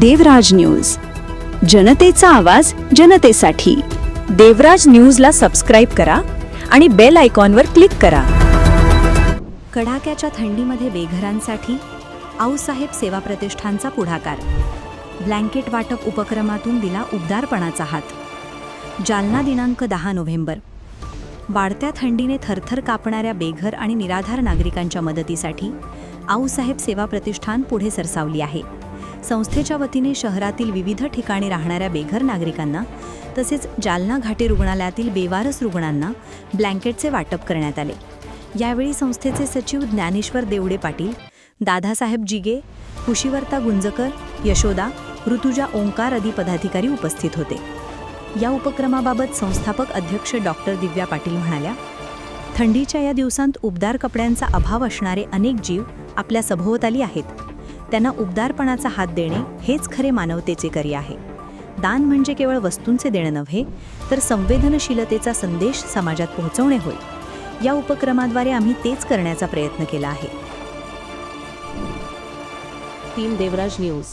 देवराज news. जनतेचा आवाज जनतेसाठी. देवराज न्यूजला सबस्क्राईब करा आणि बेल आयकॉनवर क्लिक करा. कडाक्याच्या थंडीमध्ये बेघरांसाठी आऊसाहेब सेवा प्रतिष्ठानचा पुढाकार. ब्लँकेट वाटप उपक्रमातून दिला उबदारपणाचा हात. जालना दिनांक दहा नोव्हेंबर. वाढत्या थंडीने थरथर कापणाऱ्या बेघर आणि निराधार नागरिकांच्या मदतीसाठी आऊसाहेब सेवा प्रतिष्ठान पुढे सरसावली आहे. संस्थेच्या वतीने शहरातील विविध ठिकाणी राहणाऱ्या बेघर नागरिकांना तसेच जालना घाटी रुग्णालयातील बेवारस रुग्णांना ब्लँकेटचे वाटप करण्यात आले. यावेळी संस्थेचे सचिव ज्ञानेश्वर देवडे पाटील दादासाहेब जिगे कुशीवर्ता गुंजकर यशोदा ऋतुजा ओंकार आदी पदाधिकारी उपस्थित होते. या उपक्रमाबाबत संस्थापक अध्यक्ष डॉक्टर दिव्या पाटील म्हणाल्या थंडीच्या या दिवसांत उबदार कपड्यांचा अभाव असणारे अनेक जीव आपल्या सभोवताली आहेत. त्यांना उबदारपणाचा हात देणे हेच खरे मानवतेचे कार्य आहे. दान म्हणजे केवळ वस्तूंचे देणं नव्हे तर संवेदनशीलतेचा संदेश समाजात पोहोचवणे होय. या उपक्रमाद्वारे आम्ही तेच करण्याचा प्रयत्न केला आहे. Team Devraj news.